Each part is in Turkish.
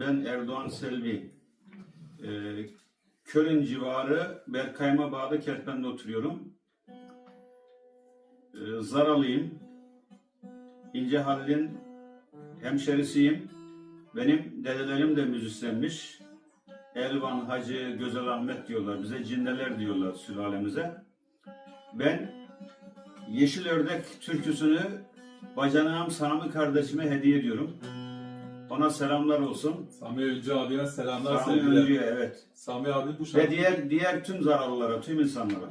Ben Erdoğan Selvi. Ee, Köln civarı Berkayma Bağ'da Kerpen'de oturuyorum. Ee, Zaralıyım. İnce Halil'in hemşerisiyim. Benim dedelerim de müzisyenmiş. Elvan, Hacı, Gözel Ahmet diyorlar. Bize cindeler diyorlar sülalemize. Ben Yeşil Ördek türküsünü bacanağım Sami kardeşime hediye ediyorum. Ona selamlar olsun. Sami Öncü abiye selamlar Sami sevgiler. Öncü'ye evet. Sami abi bu Ve şarkı diğer diğer tüm zararlılara, tüm insanlara.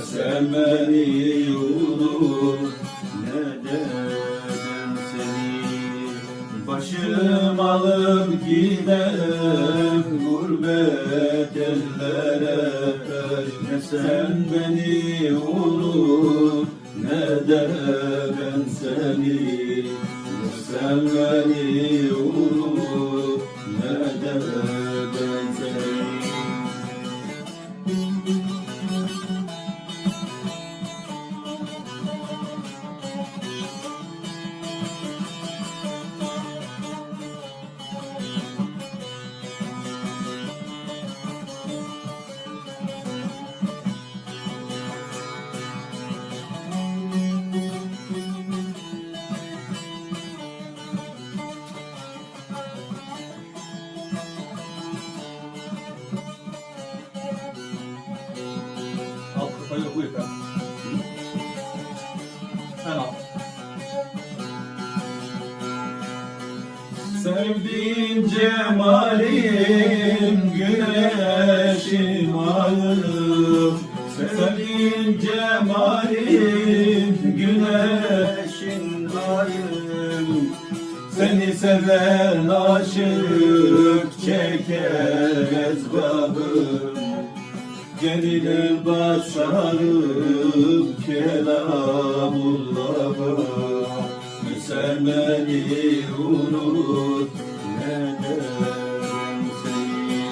sen beni unut ne de ben seni? Başım alıp gidem gurbet ellere Ne sen beni unut ne de ben seni? Ne sen beni En alt. Sevdiğim cemalim güneşim ayım Sevdiğim cemalim güneşin ayım Seni seven aşık çeker ezbabım Gelinim başarıp kelamullahım Sen beni unut ne de ben seni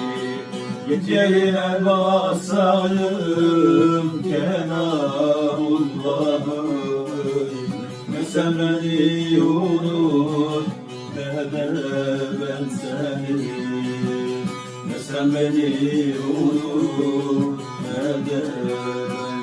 Geceline basayım kelamullahım Ne sen beni unut ne de ben seni. beni unut ne de ben